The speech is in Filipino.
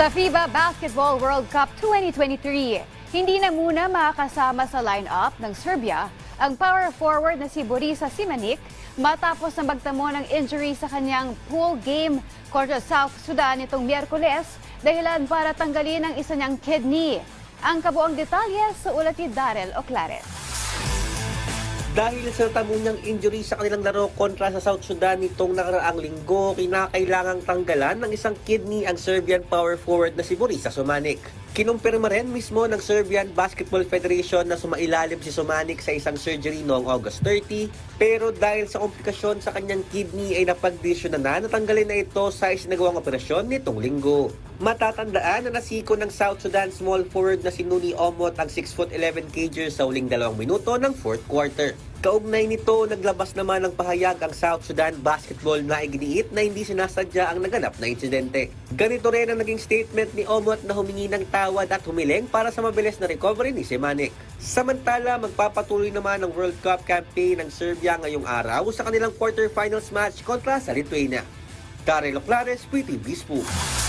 Sa FIBA Basketball World Cup 2023, hindi na muna makakasama sa lineup ng Serbia ang power forward na si Borisa Simanik matapos na magtamo ng injury sa kanyang pool game kontra South Sudan nitong Miyerkules dahilan para tanggalin ang isa niyang kidney. Ang kabuang detalye sa ulat ni Darrell Oclares. Dahil sa tamo niyang injury sa kanilang laro kontra sa South Sudan nitong nakaraang linggo, kinakailangang tanggalan ng isang kidney ang Serbian power forward na si Borisa Sumanik. Kinumpirma rin mismo ng Serbian Basketball Federation na sumailalim si Sumanik sa isang surgery noong August 30, pero dahil sa komplikasyon sa kanyang kidney ay napagdesisyon na na natanggalin na ito sa isinagawang operasyon nitong linggo. Matatandaan na nasiko ng South Sudan small forward na si Nuni Omot ang 6'11 cager sa uling dalawang minuto ng fourth quarter. Kaugnay nito, naglabas naman ng pahayag ang South Sudan basketball na iginiit na hindi sinasadya ang naganap na insidente. Ganito rin ang naging statement ni Omot na humingi ng tawad at humiling para sa mabilis na recovery ni Semanik. Samantala, magpapatuloy naman ang World Cup campaign ng Serbia ngayong araw sa kanilang quarterfinals match kontra sa Lithuania. Karel Oclares, PTV Sports.